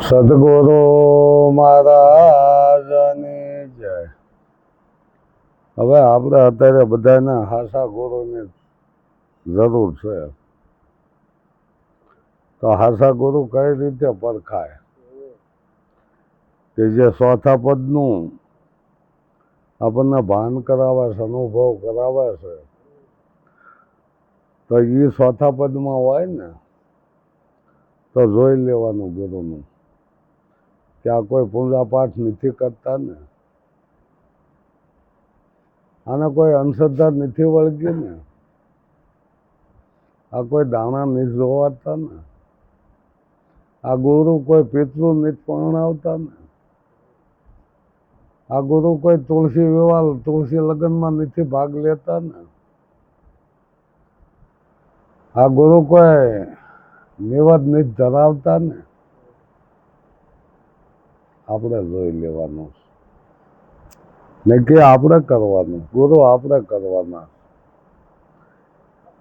સદગુરુ મહારાજની જય. હવે આપણે અત્યારે બધાને હાસા ગુરુની જરૂર છે. તો હાસા ગુરુ કઈ રીતે પરખાય? કે જે ચોથા પદનું આપણને ભાન કરાવે છે, અનુભવ કરાવે છે, તો એ ચોથા પદમાં હોય ને, તો જોઈ લેવાનું ગુરુનું. આ કોઈ પૂજા પાઠ નથી કરતા ને. આને કોઈ અંધશ્રદ્ધા નથી વળગી ને. આ કોઈ દાણા નથી જોવાતા ને. આ ગુરુ કોઈ પિતૃ નથી પરણાવતા ને. આ ગુરુ કોઈ તુલસી વિવાહ, તુલસી લગ્નમાં નથી ભાગ લેતા ને. આ ગુરુ કોઈ નિવદ નથી ધરાવતા ને. આપણે જોઈ લેવાનું. ને કે આપણે કરવાનું. ગુરુ આપણે કરવાના.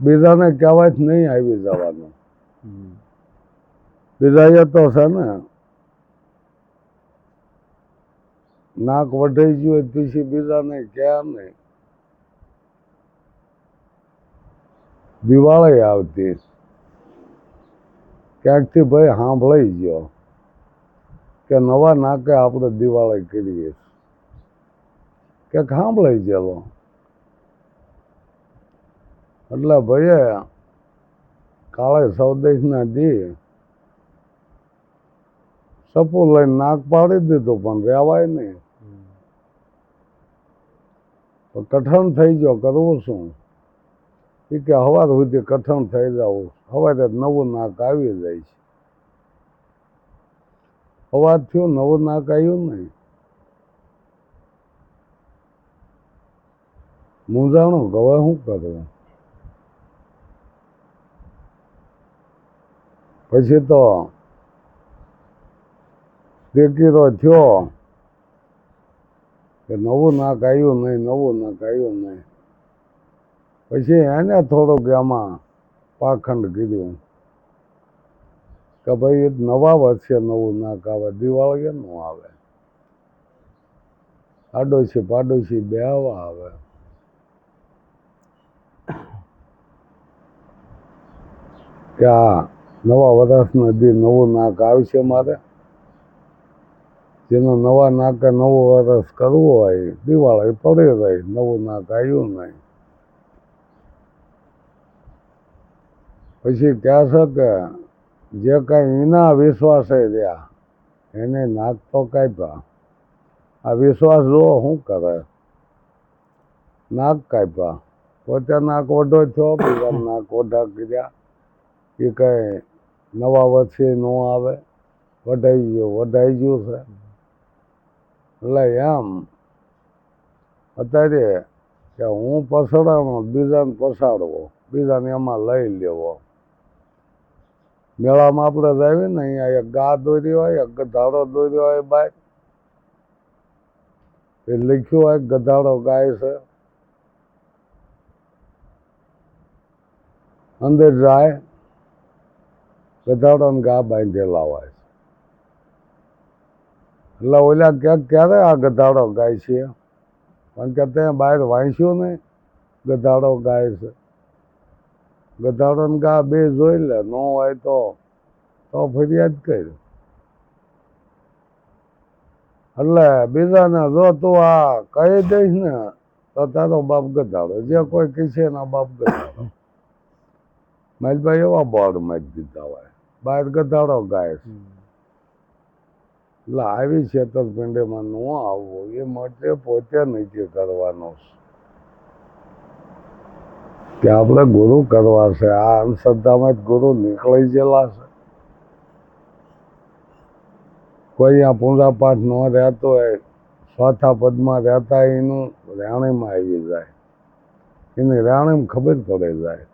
બીજાને કહેવાય નહીં આવી જવાનું. બીજા તો છે ને નાક વઢાઈ ગયું પછી બીજાને કહેવા નહીં. દિવાળી આવતી. ક્યાંકથી ભાઈ સાંભળાઈ ગયો. કે નવા નાકે આપણે દિવાળી કરીએ કે સાંભળાઈ ગયેલો એટલે ભાઈએ કાળે સૌદેશના દી સપુ લઈને નાક પાડી દીધું, પણ રહેવાય નહીં. કઠણ થઈ ગયો, કરવું શું? એ કે હવાર સુધી કઠણ થઈ જવું. સવારે નવું નાક આવી જાય છે. અવાજ થયો નવો નાક આવ્યો નહીં. મૂંઝાણો હવે શું કરવું? પછી તો દેખીતો થયો કે નવું નાક આવ્યું નહીં, નવું નાક આવ્યું નહીં. પછી એને થોડુંક એમાં પાખંડ કીધું કે ભાઈ એક નવા વર્ષે નવું નાક આવે દિવાળી કેમ આવે. આડોશી પાડોશી બે આવા આવે. કે આ નવા વર્ષના દી નવું નાક આવશે મારે? જેનો નવા નાકે નવું વર્ષ કરવું હોય, દિવાળી પડી રહી, નવું નાક આવ્યું નહીં. પછી ક્યાં છે કે જે કાંઈ એના વિશ્વાસે રહ્યા, એને નાક તો કાપ્યા. આ વિશ્વાસ જુઓ શું કરે? નાક કાપ્યા. પોતે નાક ઓઢો થયો, બીજા નાક ઓઢા કર્યા. એ કઈ નવા વચ્ચે ન આવે. વઢાઈ ગયું વઢાઈ ગયું છે. એટલે એમ. અત્યારે કે હું પસડાનો બીજાને પસાડવો બીજાને એમાં લઈ લેવો. મેળામાં આપણે જાવીએ ને, અહીંયા એક ગા દોરી હોય, એક ગધાડો દોર્યો હોય બાય એ લખ્યું હોય, ગધાડો ગાય છે. અંદર જાય ગધાડો ને ગા બાંધેલા હોય એટલે ઓલા ક્યાંક ક્યારે આ ગધાડો ગાય છે? કારણ કે ત્યાં બહાર વાંચ્યું ને ગધાડો ગાય છે. ગધાડો ને ગા બે જોઈ લે ન હોય તો તો ફરિયાદ કરી. એટલે બીજાને જો તું આ કહી દઈશ ને તો તારો બાપ ગધાડો. જે કોઈ કહેશે એના બાપ ગધાડો. મારી ભાઈ એવા બોર્ડ મારી દીધા હોય. બહાર ગધાડો ગાય છે એટલે આવી છેતરપિંડીમાં ન આવવું. એ માટે પોતે નક્કી કરવાનો છે. કે આપણે ગુરુ કરવા છે. આ અંધશ્રદ્ધામાં જ ગુરુ નીકળી ગયેલા છે. કોઈ આ પૂજા પાઠ ન રહેતો હોય ચોથા પદમાં રહેતા એનું રાણીમાં આવી જાય. એની રાણીમાં ખબર પડે જાય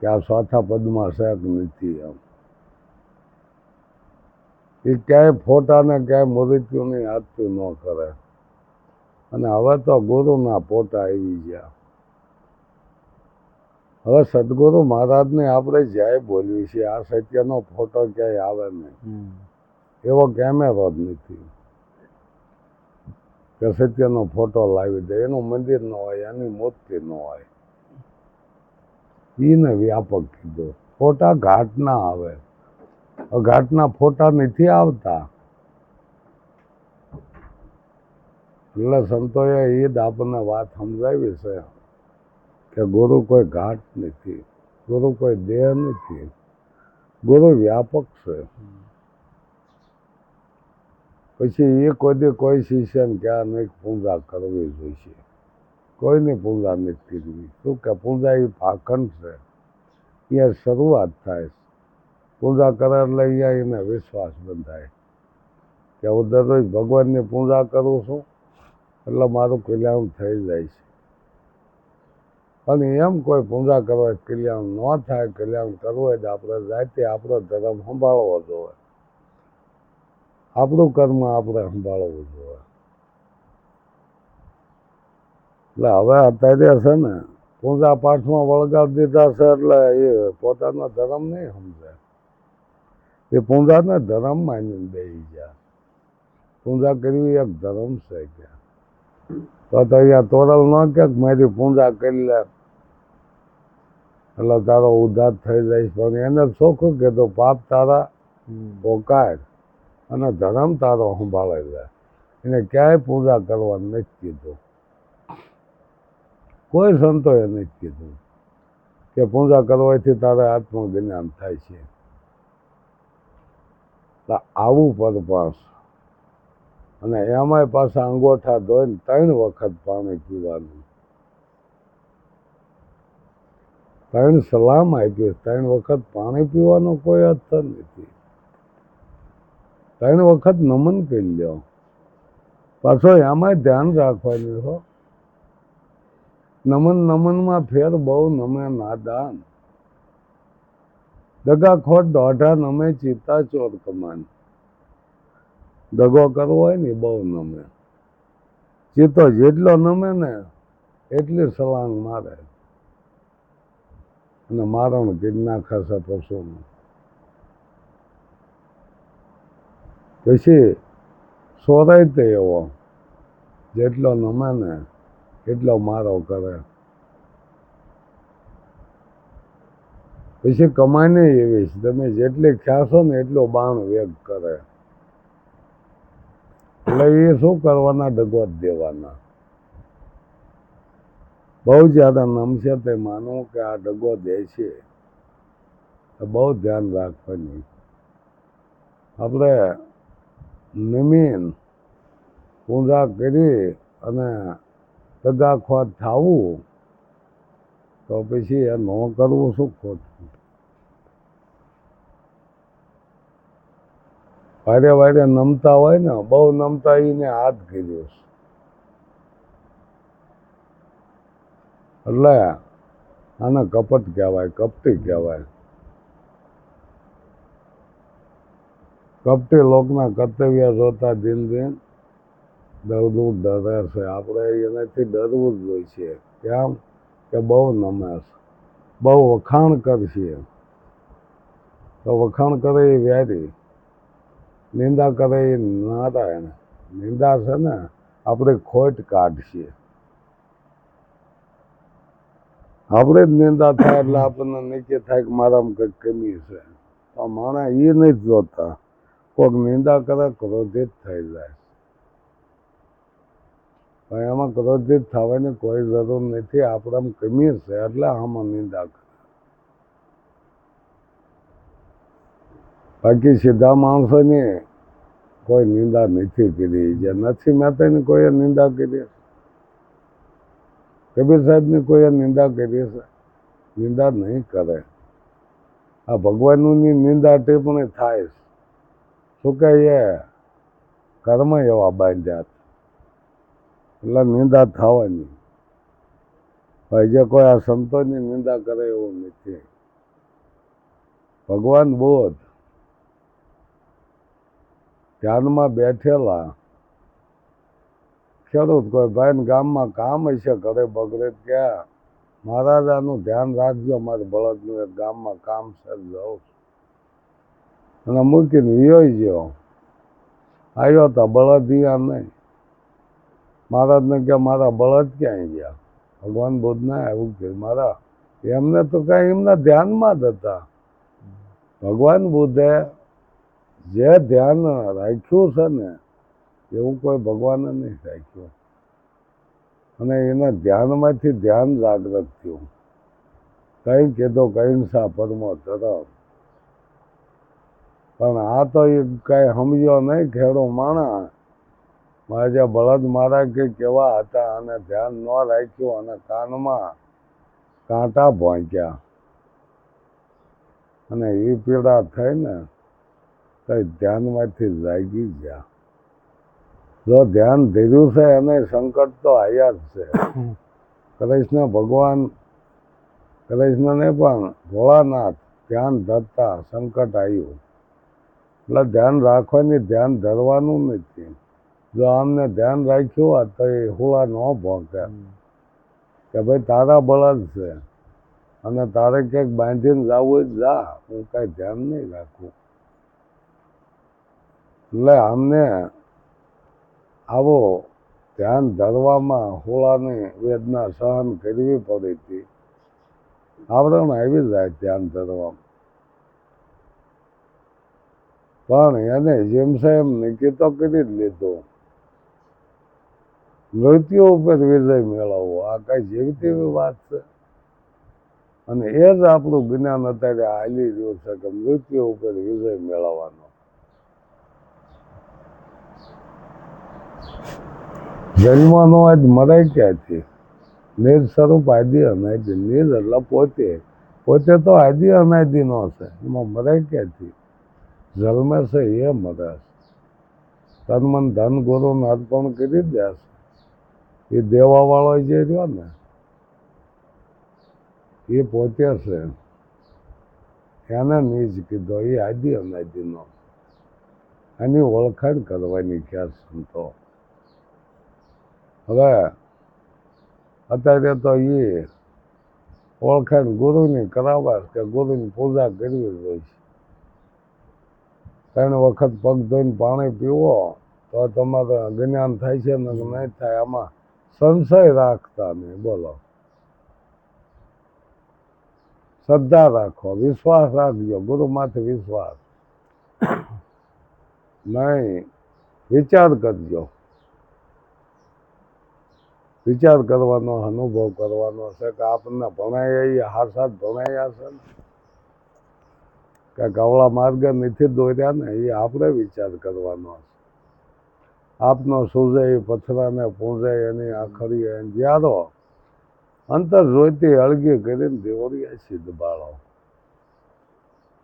કે આ ચોથા પદમાં છે કે નથી એમ. એ ક્યાંય ફોટાને ક્યાંય મૃત્યુની હાથતું ન કરે. અને હવે તો ગુરુના ફોટા આવી ગયા. હવે સદગુરુ મહારાજને આપણે જય બોલ્યું છે આ સત્યનો ફોટો ક્યાંય આવે નહીં. એવો કેમેરો જ નથી. કે સત્યનો ફોટો લાવી દે એનું મંદિર ન હોય એની મૂર્તિ ન હોય. એને વ્યાપક કીધું. ફોટા ઘાટના આવે. ઘાટના ફોટા નથી આવતા. એટલે સંતોએ એ જ આપણને વાત સમજાવી છે. કે ગુરુ કોઈ ઘાટ નથી, ગુરુ કોઈ દેહ નથી, ગુરુ વ્યાપક છે. પછી એ કોઈ કોઈ શિષ્યને ક્યાં નહીં પૂજા કરવી જોઈશે. કોઈની પૂજા નથી કરવી શું કે પૂજા એ પાખંડ છે? અહીંયા શરૂઆત થાય પૂજા કરે એટલે અહીંયા એને વિશ્વાસ બંધાય. કે હું દરરોજ ભગવાનની પૂજા કરું છું, એટલે મારું કલ્યાણ થઈ જાય છે. અને એમ કોઈ પૂજા કરે કલ્યાણ ન થાય, કલ્યાણ કરવું હોય તો આપણે જાતે આપણો ધર્મ સંભાળવો જોઈએ. આપણું કર્મ આપણે સંભાળવું જોઈએ. એટલે હવે અત્યારે છે ને, પૂજા પાઠમાં વળગાડ દીધા છે એટલે એ પોતાનો ધર્મ નહીં સમજે. એ પૂજાને ધર્મ માની દઈ ગયા. પૂજા કરવી એક ધર્મ છે કે. તો તો અહીંયા તોરલ ન કે મારી પૂજા કરી લે. એટલે તારો ઉદ્ધાર થઈ જાય પણ એને ચોખ્ખું કીધું પાપ તારા પોકાર અને ધર્મ તારો સંભાળે લે. એને ક્યાંય પૂજા કરવા નથી કીધું. કોઈ સંતોએ નથી કીધું કે પૂજા કરવાથી તારે આત્મજ્ઞાન થાય છે. તો આવું પરપાસ અને એમાંય પાછા અંગોઠા ધોઈને ત્રણ વખત પાણી પીવાનું. ત્રણ સલામ આપી, ત્રણ વખત પાણી પીવાનો કોઈ અર્થ નથી. ત્રણ વખત નમન કરી લ્યો પાછો એમાંય ધ્યાન રાખવાનું હો. નમન નમનમાં ફેર બહુ નમે નાદાન દગાખોટ દોઢા નમે ચિત્તા ચોર કમાન. દગો કરવો હોય ને બહુ નમે. ચિત્તો જેટલો નમે ને એટલી સલાંગ મારે. અને મારણ કરી નાખે છે પશુનું પછી સોરાય તે એવો, જેટલો નમે ને એટલો મારો કરે. પછી કમાણી એવી છે. તમે જેટલી ખ્યાસો ને એટલો બાણ વેગ કરે. એટલે એ શું કરવાના? ડગવત દેવાના. બહુ જ્યાદા નમશે તે માનવું કે આ ડગો દે છે. તો બહુ ધ્યાન રાખવાની. આપણે નિમીન પૂજા કરી અને દગાખોટ થવું, તો પછી એ ન કરવું શું ખોટું? વારે વારે નમતા હોય ને, બહુ નમતા એને હાથ કર્યો એટલે આને કપટ કહેવાય, કપટી કહેવાય. કપટી લોકના કર્તવ્ય જોતા દિન દિન ડરવું ડરે છે. આપણે એનાથી ડરવું જ હોય છે. કેમ? કે બહુ નમે છે. બહુ વખાણ કરશે તો વખાણ કરે એ વ્યારી. નિંદા કરે એ નારાયણ નિંદા છે ને, આપણે ખોટ કાઢશે આપણે જ નિંદા થાય એટલે આપણને નીચે થાય કે મારામાં કંઈક કમી છે. તો માણસ એ નહીં જોતા. કોઈક નિંદા કરે ક્રોધિત થઈ જાય. પણ એમાં ક્રોધિત થવાની કોઈ જરૂર નથી. આપણામાં કમી છે એટલે આમાં નિંદા કરે. બાકી સીધા માણસોની કોઈ નિંદા નથી કરી. જે નથી મહેતાની કોઈએ નિંદા કરી કબીર સાહેબની કોઈએ નિંદા કરી નિંદા નહીં કરે. આ ભગવાનની નિંદા ટિપ્પણી થાય શું કે એ કર્મ એવા બાંધ્યા. એટલે નિંદા થવાની. ભાઈ, જે કોઈ આ સંતોની નિંદા કરે એવું નથી. ભગવાન બોધ. ધ્યાનમાં બેઠેલા ખેડૂત કોઈ ભાઈ ગામમાં કામ હશે કરે બગડે તો ક્યાં મહારાજ આનું ધ્યાન રાખજો મારે બળદનું એક ગામમાં કામ છે જાઉં. અને મૂકીને વિયોઈ ગયો આવ્યો તો બળદિયા નહીં. મહારાજને કે મારા બળદ ક્યાંય ગયા? ભગવાન બુદ્ધને એવું કે મારા, એમને તો કાંઈ એમના ધ્યાનમાં જ હતા. ભગવાન બુદ્ધે જે ધ્યાન રાખ્યું છે ને, એવું કોઈ ભગવાને નહીં રાખ્યું. અને એના ધ્યાનમાંથી ધ્યાન જાગૃત થયું. કઈ કીધો કહિંસા પરમો તરફ પણ આ તો એ કઈ સમજ્યો નહીં, ખેડો માણા. મારા બળદ મારા કે કેવા હતા અને ધ્યાન ન રાખ્યું અને કાનમાં કાંટા ભોંક્યા. અને એ પીડા થઈ ને કઈ ધ્યાનમાંથી જાગી ગયા. જો ધ્યાન ધીર્યું છે અને સંકટ તો આયા જ છે. કૃષ્ણ ભગવાન, કૃષ્ણને પણ ભોળાનાથ ધ્યાન ધરતા સંકટ આવ્યું એટલે ધ્યાન રાખવાની, ધ્યાન ધરવાનું નથી. જો આમને ધ્યાન રાખ્યું હોત તો એ હુળા ન ભોંકે. કે ભાઈ તારા બળદ છે. અને તારે ક્યાંક બાંધીને જવું જ જા. હું કાંઈ ધ્યાન નહીં રાખું. એટલે અમને આવો ધ્યાન ધરવામાં હોળાની વેદના સહન કરવી પડી હતી આવરણ આવી જાય ધ્યાન ધરવામાં. પણ એને જેમ સાહેબ નક્કી કરી જ લીધું. મૃત્યુ ઉપર વિજય મેળવવો, આ કઈ જેવી તેવી વાત છે? અને એ જ આપણું જ્ઞાન અત્યારે હાલી રહ્યું છે કે મૃત્યુ ઉપર વિજય મેળવવાનો. જન્મનો આજ મરાય ક્યાંથી? નિર સ્વરૂપ આદિ અનાદિ, નિર એટલે પોતે. પોતે તો આદિ અનાદિનો છે. એમાં મરાય ક્યાંથી? જન્મે છે એ મરે છે તન મન ધન ગુરુને અર્પણ કરી દે છે. એ દેવાવાળો જે રહ્યો ને, એ પોતે છે. એને નીચ કીધો, એ આદિ અનાદિનો. એની ઓળખાણ કરવાની ક્યાં સંતો? હવે અત્યારે તો એ ઓળખાણ ગુરુની કરાવવા કે ગુરુની પૂજા કરવી જોઈએ ત્રણ વખત પગ ધોઈને પાણી પીવો તો તમારે જ્ઞાન થાય છે ને નહીં થાય, આમાં સંશય રાખતા નહીં, બોલો. શ્રદ્ધા રાખો, વિશ્વાસ રાખજો ગુરુ માથે વિશ્વાસ. નહીં, વિચાર કરજો. વિચાર કરવાનો, અનુભવ કરવાનો છે કે આપણને ભણાયા એ હારસાદ ભણાયા છે ને. કે કવળા માર્ગે નથી દોર્યા ને, એ આપણે વિચાર કરવાનો છે. આપનો સૂજે એ પથરાને પૂંજે એની આખરી જ્યારો અંતર જોઈતી અળગી કરીને દેવરિયા સિદ્ધ બાળો.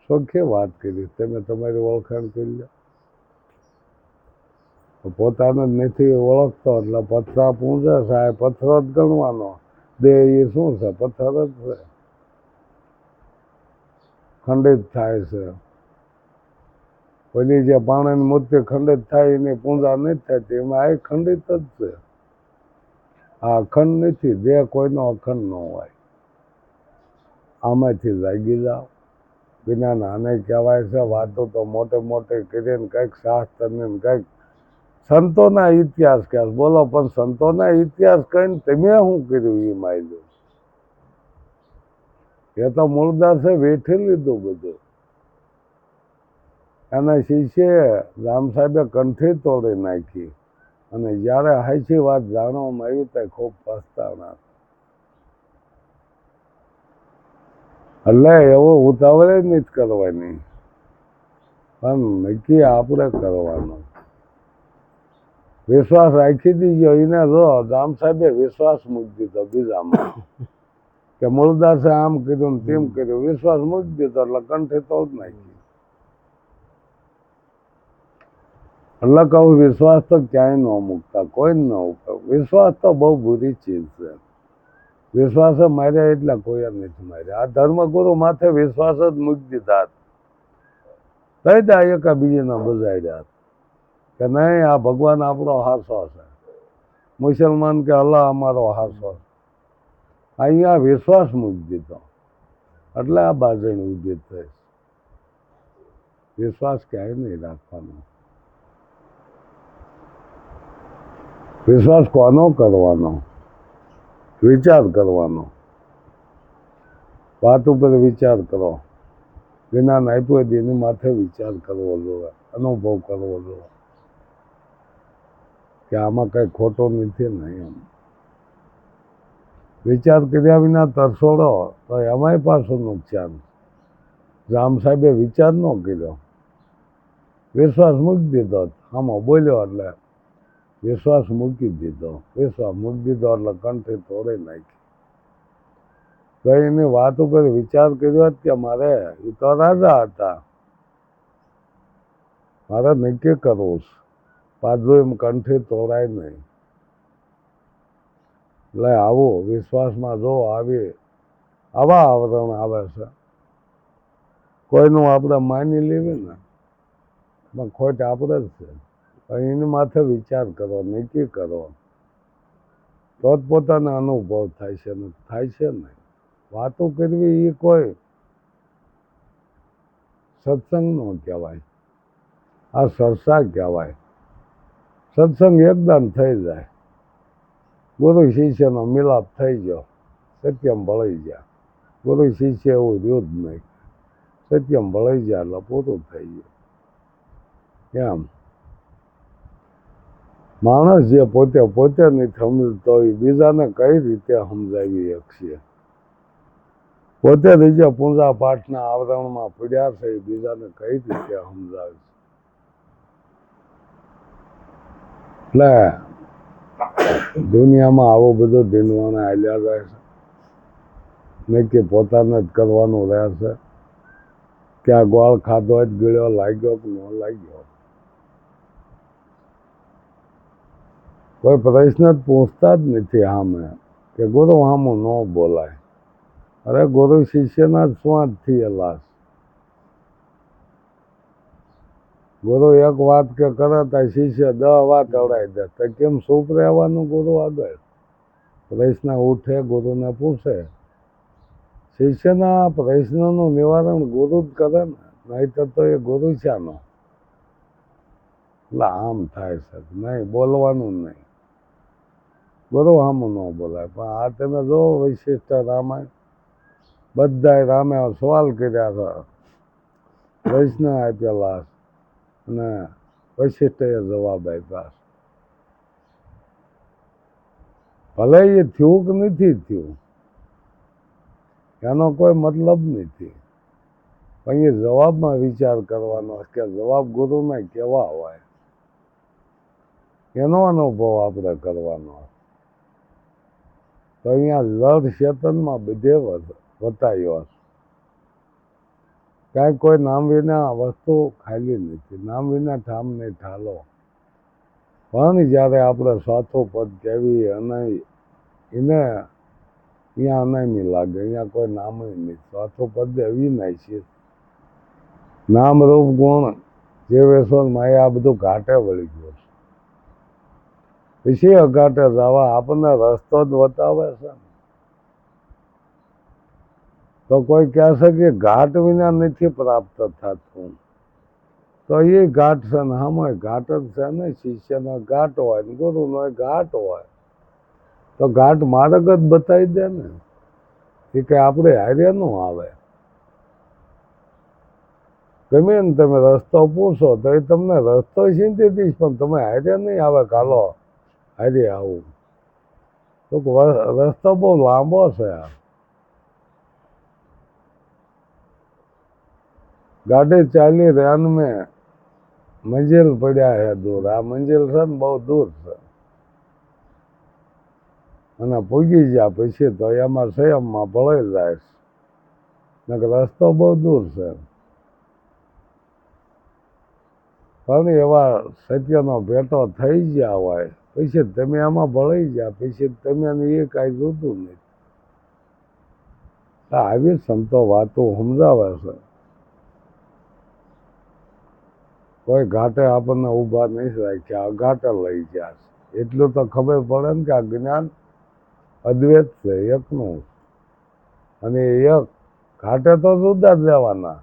સોખે વાત કરી, તમે તમારી ઓળખાણ કરી લો. પોતાને નથી ઓળખતો એટલે પથરા પૂંજે સાહેબ પથ્થર જ ગણવાનો. દેહ એ શું છે? પથ્થર જ છે. ખંડિત થાય છે. પેલી જે પાણીની મૂર્તિ ખંડિત થાય એની પૂજા નથી થતી, એમાં આ ખંડિત જ છે. આ અખંડ નથી દેહ કોઈનો અખંડ ન હોય. આમાંથી જાગી જાઓ. જ્ઞાન આને કહેવાય છે, વાતો તો મોટે મોટે કરીને કંઈક શાસ્ત્રને કંઈક સંતોના ઇતિહાસ કહે બોલો, પણ સંતોના ઇતિહાસ કહીને તમે શું કર્યું એ માયલું? એ તો મૂળદાસે વેઠી લીધું બધું. એના શિષ્યે રામ સાહેબે કંઠી તોડી નાખી. અને જ્યારે હાઈસી વાત જાણવામાં આવી ત્યારે ખૂબ પસ્તાવના એટલે એવો ઉતાવળે જ નથી કરવાની. પણ નક્કી આપણે કરવાનું. વિશ્વાસ રાખી દીજો એને જો, ગામ સાહેબે વિશ્વાસ મૂકી દીધો બીજામાં. કે મૂળદાસે આમ કીધું તેમ કર્યું. વિશ્વાસ મૂકી દીધો, એટલે કંઠે તો જ નાખી. એટલે કહું, વિશ્વાસ તો ક્યાંય ન મૂકતા, કોઈ ન વિશ્વાસ તો બહુ બુરી ચીજ છે. વિશ્વાસે માર્યા એટલે કોઈ જ નથી માર્યા. આ ધર્મગુરુ માથે વિશ્વાસ જ મૂકી દીધા. કઈ દા એકા બીજીના બજાડ્યા? કે નહીં, આ ભગવાન આપણો હાસો છે. મુસલમાન કે અલ્લાહ અમારો હાસો છે. અહીંયા વિશ્વાસ મૂકી દીધો. એટલે આ બાજણ ઊભી થઈ. વિશ્વાસ ક્યાંય નહીં રાખવાનો. વિશ્વાસ કોનો કરવાનો? વિચાર કરવાનો. વાત ઉપર વિચાર કરો. જ્ઞાન આપ્યું હોય તો એની માથે વિચાર કરવો જોઈએ, અનુભવ કરવો જોઈએ. કે આમાં કંઈ ખોટો નથી ને એમ. વિચાર કર્યા વિના તરસોડો તો એમાંય પાછું નુકસાન. રામ સાહેબે વિચાર ન કર્યો. વિશ્વાસ મૂકી દીધો. આમાં બોલ્યો એટલે વિશ્વાસ મૂકી દીધો. વિશ્વાસ મૂકી દીધો એટલે કંઠી તોડી નાખી. તો એની વાત ઉપર વિચાર કર્યો કે મારે એ તો રાજા હતા. મારે નક્કી કરવું છે. પાછું એમ કંઠે તોરાય નહીં. એટલે આવો, વિશ્વાસમાં જો આવી આવા આવરણ આવે છે. કોઈનું આપણે માની લેવી ને, પણ ખોટ આપણે જ છે. એની માથે વિચાર કરો, નક્કી કરો. તો જ પોતાને અનુભવ થાય છે ને થાય છે ને. વાતો કરવી એ કોઈ સત્સંગ નો કહેવાય. આ સરસા કહેવાય. સત્સંગ એકદમ થઈ જાય. ગુરુ શિષ્યનો મિલાપ થઈ ગયો. સત્યમ ભળી ગયા. ગુરુ શિષ્ય એવું રહ્યું નહીં. સત્યમ ભળી ગયા એટલે પૂરું થઈ ગયું. એમ. માણસ જે પોતે પોતે નથી સમજતો એ બીજાને કઈ રીતે સમજાવી શકશે? પોતે રીતે પૂજા પાઠના આવરણમાં પડ્યા છે, એ બીજાને કઈ રીતે સમજાવે એટલે દુનિયામાં આવો બધો ધીનવાને હાલ્યા જાય છે નહીં કે પોતાને જ કરવાનું રહે છે કે આ ગોળ ખાધો જ ગળ્યો લાગ્યો કે ન લાગ્યો. કોઈ પ્રશ્ન જ પૂછતા જ નથી સામે કે ગુરુ સામું ન બોલાય. અરે ગુરુ શિષ્યના સ્વાદ થયેલા છે ગુરુ એક વાત કે કરે તો શિષ્ય દહ વાત અવડાવી દે. તો કેમ સુખ રહેવાનું ગુરુ આગળ? પ્રશ્ન ઉઠે, ગુરુને પૂછે. શિષ્યના પ્રશ્નનું નિવારણ ગુરુ જ કરે ને નહીં તો એ ગુરુ શાનો? એટલે આમ થાય છે, નહીં, બોલવાનું નહીં. ગુરુ આમ ન બોલાય, પણ આ તમે જો વિશિષ્ટ રામાયણ, બધાય રામે સવાલ કર્યા છે. પ્રશ્ન આપેલા અને વશિષ્ઠએ જવાબ આપ્યા ભલે એ થયું કે નથી થયું, એનો કોઈ મતલબ નથી. પણ એ જવાબમાં વિચાર કરવાનો કે જવાબ ગુરુને કેવા હોય, એનો અનુભવ આપણે કરવાનો તો અહીંયા લડ ચેતનમાં બધે વતાયો છે. કાંઈ કોઈ નામ વિના વસ્તુ ખાલી નથી. નામ વિના ઠામને ઠાલો. પણ જ્યારે આપણે સ્વાથો પદ કહેવી અને એને અહીંયા અનામી લાગે. અહીંયા કોઈ નામ નહીં સ્વાથો પદ એવી નહીં છે. નામ રૂપ ગુણ જે વેસો માયા, આ બધું ઘાટે વળી ગયો છે. પછી અઘાટે જવા આપણને રસ્તો જ બતાવે છે ને. તો કોઈ કહેશે કે ઘાટ વિના નથી પ્રાપ્ત થતું. તો એ ઘાટ છે ને આમાં ઘાટ જ છે ને, શિષ્યનો ઘાટ હોય ને, ગુરુનો ઘાટ હોય. તો ઘાટ માર્ગ જ બતાવી દે ને, એ કંઈ આપણે હારે ન આવે. ગમે ને તમે રસ્તો પૂછો તો એ તમને રસ્તો ચિંતી દઈશ, પણ તમે હારે નહીં આવે કાલો હારે આવું. તો રસ્તો બહુ લાંબો છે. આ ગાડી ચાલી રેન મેં. મંજિલ પડ્યા હે દૂર. આ મંજિલ છે ને બહુ દૂર છે. અને પૂગી ગયા પછી તો એમાં સંયમમાં ભળાઈ જાય નકર રસ્તો બહુ દૂર છે. પણ એવા સત્યનો ભેટો થઈ ગયા હોય, પછી તમે એમાં ભળાઈ ગયા, પછી તમે એ કાંઈ જોતું નથી આવી સંતો વાતો સમજાવે છે. કોઈ ઘાટે આપણને ઊભા નહીં રાખ્યા ઘાટે લઈ ગયા છે. એટલું તો ખબર પડે ને કે આ જ્ઞાન અદ્વૈત છે, એકનું. અને એક ઘાટે તો જુદા જ લેવાના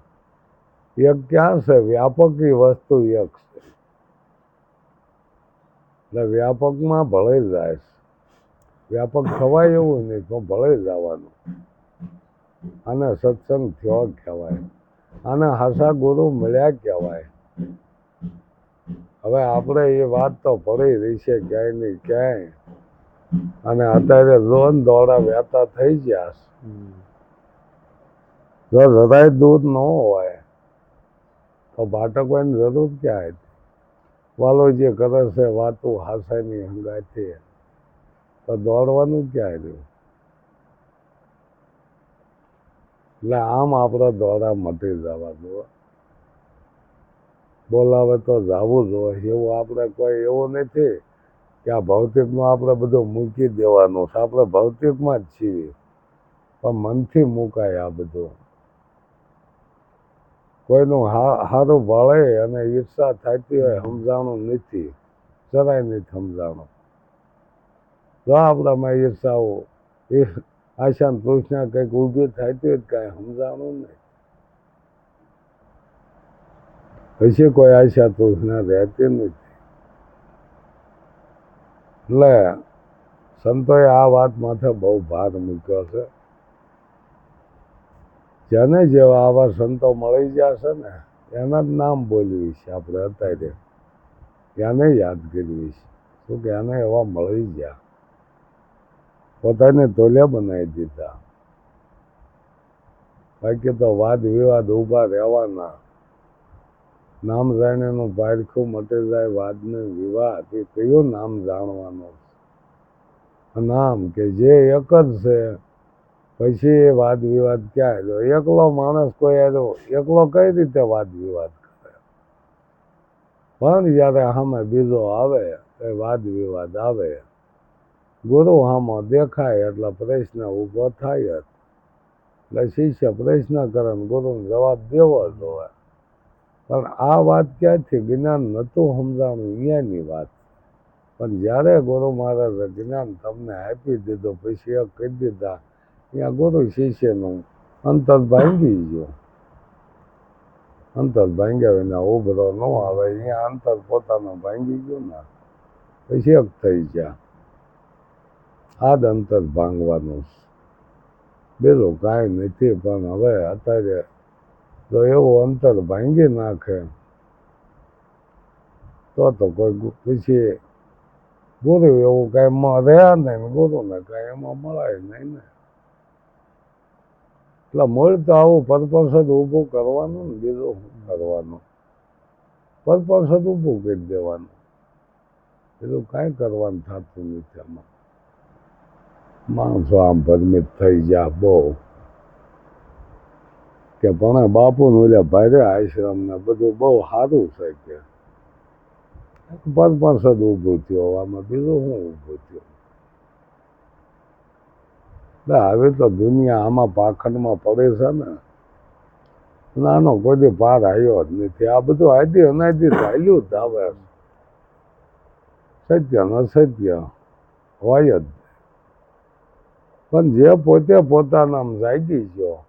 એક ક્યાં છે? વ્યાપકી વસ્તુ એક છે. એટલે વ્યાપકમાં ભળે જાય છે. વ્યાપક થવાય એવું નહીં તો ભળે જવાનું. આને સત્સંગ થયો કહેવાય. આને હાસા ગુરુ મળ્યા કહેવાય. હવે આપણે એ વાત તો પડી રહી છે ક્યાંય ને ક્યાંય. અને અત્યારે લોન દોડા વહેતા થઈ ગયા જો જરાય દૂધ ન હોય, તો ભાટકવાની જરૂર ક્યાં હતી? વાલો જે કરે છે, વાતું હાસાની હંગાથી. તો દોડવાનું ક્યાં રહ્યું? એટલે આમ આપણા દોડા મટી જવા દો. બોલાવે તો જવું જોઈએ એવું આપણે કોઈ એવું નથી કે આ ભૌતિકમાં આપણે બધું મૂકી દેવાનું છે. આપણે ભૌતિકમાં જ છીએ. પણ મનથી મૂકાય આ બધું. કોઈનું સારું ભળે અને ઈર્ષા થતી હોય સમજાણું નથી. જરાય નથી સમજાણું. જો આપણામાં ઈર્ષાઓ એ આશાન ને તૃષ્ણા કંઈક ઊભી થતી હોય કાંઈ સમજાણું નહીં. પછી કોઈ આશા તૃષ્ણા રહેતી નથી. એટલે સંતોએ આ વાત માથે બહુ ભાર મૂક્યો છે. જેને જેવા આવા સંતો મળી જશે ને, એના જ નામ બોલવી છે આપણે અત્યારે. એને યાદ કરવી છે. શું કે એને એવા મળી ગયા. પોતાને તોલ્યા બનાવી દીધા. બાકી તો વાદ વિવાદ ઊભા રહેવાના. નામ જાણીનું પારખું મટે જાય વાદને વિવાદ એ કયું નામ જાણવાનું? નામ કે જે એક જ છે. પછી એ વાદ વિવાદ ક્યાં આવ્યો? એકલો માણસ કોઈ આવ્યો? એકલો કઈ રીતે વાદ વિવાદ કરે? પણ જ્યારે સામે બીજો આવે, એ વાદ વિવાદ આવે. ગુરુ સામો દેખાય એટલે પ્રશ્ન ઊભો થાય એટલે શિષ્ય પ્રશ્ન કરે ગુરુને જવાબ દેવો જોઈએ પણ આ વાત ક્યાંથી? જ્ઞાન નહોતું સમજાણું અહીંયાની વાત. પણ જ્યારે ગુરુ મહારાજે જ્ઞાન તમને આપી દીધો, પછી કહી દીધા ત્યાં ગુરુ શિષ્યનું અંતર ભાંગી ગયો. અંતર ભાંગ્યા વિના ઉભરો ન આવે, અહીંયા અંતર પોતાનું ભાંગી ગયો ને, પછી એક થઈ ગયા. આ જ અંતર ભાંગવાનું બીજું કાંઈ નથી, પણ હવે અત્યારે જો એવું અંતર ભાંગી નાખે. તો તો કોઈ પછી ગુરુ એવું કાંઈ રહ્યા નહીં ગુરુને એમાં મળાય નહીં ને. એટલે મૂળ તો આવું પર્પસ ઊભું કરવાનું ને બીજું કરવાનું? પર્પસ ઊભું કરી દેવાનું. બીજું કાંઈ કરવાનું થતું નથી માણસો આમ પરમિત થઈ ગયા બહુ. કે પણ બાપુ એટલે ભારે આશ્રમ ને બધું બહુ સારું છે કે. પરપરસદ ઊભું થયો, આમાં બીજું શું ઊભું થયું? એટલે હવે તો દુનિયા આમાં પાખંડમાં પડે છે ને. નાનો કોઈ પાર આવ્યો જ નથી. આ બધું આદિ અનાદિ ચાલ્યું જ આવે સત્ય ન સત્ય હોય જ. પણ જે પોતે પોતાનામ જાગી ગયો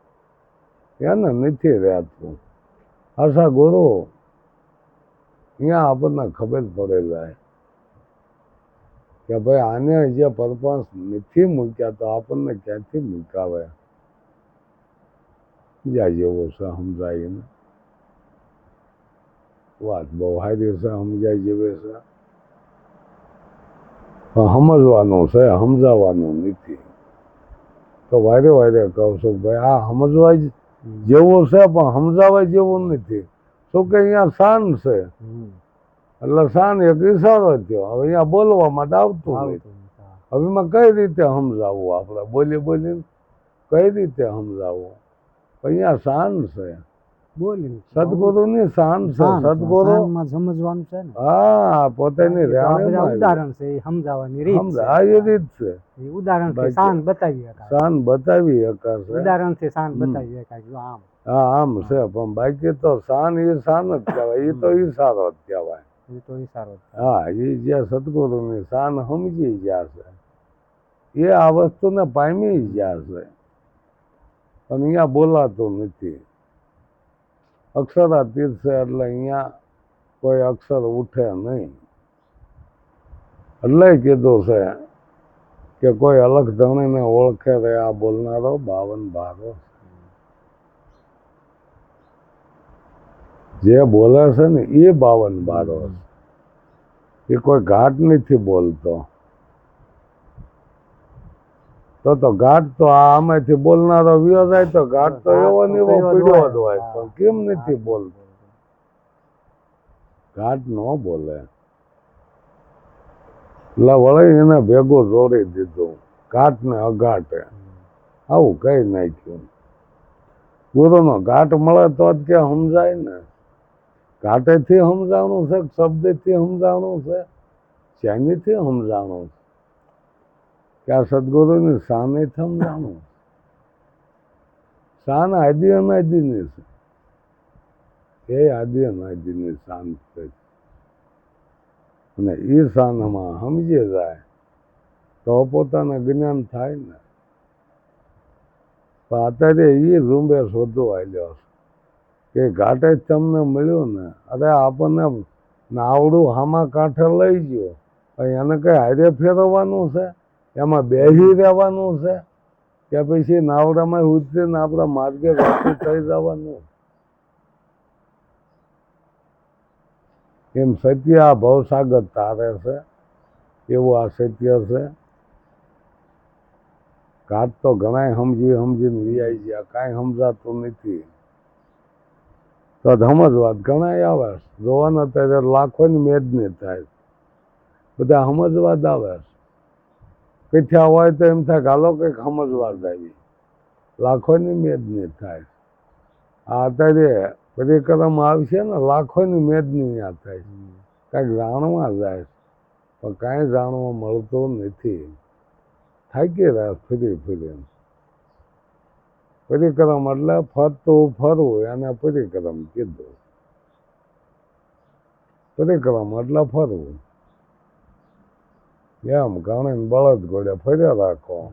એને નથી રહેતું. આશા ગુરુ અહીંયા આપણને ખબર પડે જાય કે ભાઈ આને જે પરપંચ નથી મૂક્યા તો આપણને ક્યાંથી મૂકાવે? બીજા જેવો છે સમજાય ને વાત બહુ હારી છે સમજાય જેવી છે. સમજવાનું છે સમજાવવાનું નથી. તો વારે વારે કહું છું, ભાઈ આ સમજવા જ જેવું છે પણ સમજાવાય જેવું નથી. શું કે અહીંયા શાન છે? એટલે શાન એક ઈશારો થયો. હવે અહીંયા બોલવામાં આવતું નથી. હવે એમાં કઈ રીતે સમજાવવું આપણે? બોલી બોલીને કઈ રીતે સમજાવવું? અહીંયા શાન છે. બોલી સદગુરુની શાન છે સદગુરુ સમજવાનું છે ને. હા પોતાની ઉદાહરણ છે એ સમજાવવાની રીત સમજ એ રીત છે. ઉદાહરણથી બાકી- શાન બતાવી શાન બતાવી શકાશે ઉદાહરણથી શાન બતાવી શકાય આમ. હા આમ છે પણ બાકી તો શાન એ શાન જ કહેવાય એ તો ઈશારો જ કહેવાય. એ તો ઈશારો જ છે. હા એ જે સદગુરુની શાન સમજી ગયા છે એ આ વસ્તુને પામી ગયા છે. પણ અહીંયા બોલાતું નથી. અક્ષરાતીત છે એટલે અહીંયા કોઈ અક્ષર ઉઠે નહીં એટલે કીધું છે કે કોઈ અલગ ધણીને ઓળખે રે આ બોલનારો બાવન બારો જે બોલે છે ને એ બાવન બારો છે એ કોઈ ઘાટ નથી બોલતો તો તો ઘાટ તો આમાંથી બોલનારો વ્યો જાય તો ઘાટ તો એવો એવો પીડ્યો જ હોય. પણ કેમ નથી બોલતો? ઘાટ ન બોલે. એટલે વળી એને ભેગું જોડી દીધું. ઘાટ ને અઘાટે. આવું કઈ નાખ્યું? ગુરુનો ઘાટ મળે તો જ કે સમજાય ને. ઘાટેથી સમજાણું છે શબ્દ શબ્દથી સમજાણું છે? શેનીથી સમજાણું છે? કે આ સદગુરુની થમ જાણો? શાન આદિ અનાદિની છે. એ આદિ અનાદિની શાન છે. અને એ શાનમાં સમજે જાય, તો પોતાના જ્ઞાન થાય ને. પણ અત્યારે એ ઝુંબે શોધવા આવ્યો છે, કે ઘાટે જ તમને મળ્યું ને, અરે આપણને નાવડું હામા કાંઠે લઈ ગયો એને કઈ હારે ફેરવવાનું છે? એમાં બેસી રહેવાનું છે? કે પછી નાવડામાં ઉતરીને આપણા માર્ગે વાપી થઈ જવાનું? એમ સત્ય આ ભવસાગર તારે છે? એવું આ સત્ય છે? ઘાટ તો ઘણાય સમજી સમજીને વિયાઈ ગયા. કાંઈ સમજાતું નથી. તો સમજવાત ઘણાય આવે જોવાના ત્યારે લાખોની મેદની થાય બધા સમજવાદ આવે છે. કથ્યા હોય તો એમ થાય કે હાલો કંઈક સમજવાદ આવી. લાખોની મેદની થાય. આ અત્યારે પરિક્રમ આવશે ને, લાખોની મેદની આ થાય. કાંઈક જાણવા જાય. પણ કાંઈ જાણવા મળતું નથી. થાકી રહ્યા ફરી ફરીને પરિક્રમ એટલે ફરતું ફરવું, એને પરિક્રમ કીધું. પરિક્રમ એટલે ફરવું. એમ ગણીને બળદ ઘોડે ફર્યા રાખો.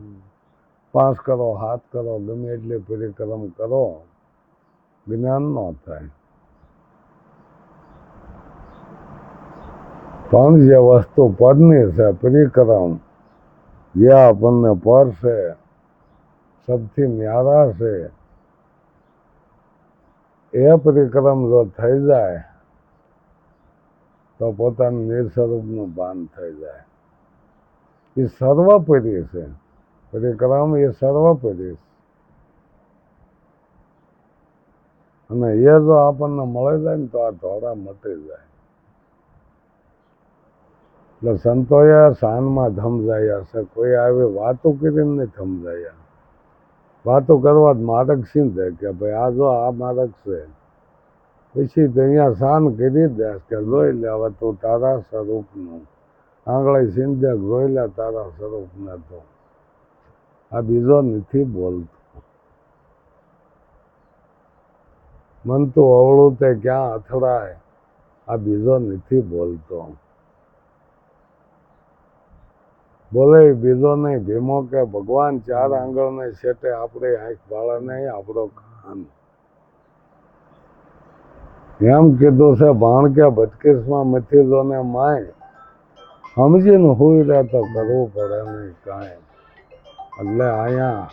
પાંચ કરો હાથ કરો ગમે એટલે પરિક્રમ કરો. જ્ઞાન ન થાય. પણ જે વસ્તુ પરની છે પરિક્રમ જે આપણને પર છે સૌથી ન્યારા છે. એ પરિક્રમ જો થઈ જાય તો પોતાનું નિર્સ્વરૂપનું ભાન થઈ જાય. એ સર્વોપરી છે પરિક્રમ એ સર્વોપરી છે અને એ જો આપણને મળી જાય ને તો આ ધોળા મટી જાય. એટલે સંતોએ શાનમાં ધમજાયા છે. કોઈ આવી વાતો કરીને નહીં થમજાયા વાતો કરવા જ માર્ગ સિંધે કે ભાઈ આ જો આ મારક છે. પછી અહીંયા શાન કરી દે કે જોઈ લે, હવે તું તારા સ્વરૂપનું આંગળે સિંધે ગોયલા તારા સ્વરૂપને તો આ બીજો નથી બોલતો. મન તો અવળું તે ક્યાં અથડાય? આ બીજો નથી બોલતો. બોલે બીજો નહીં ભીમો કે, ભગવાન ચાર આંગળને છેટે આપણે આંખ બાળા નહીં, આપણો કાન. એમ કીધું છે ભાણ કે ભટકીસમાં મથી ને માય. સમજીને હોય તો કરવું પડે નહીં કાંઈ. એટલે અહીંયા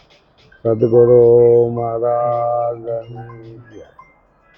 સદગુરુ મહારાજની જય.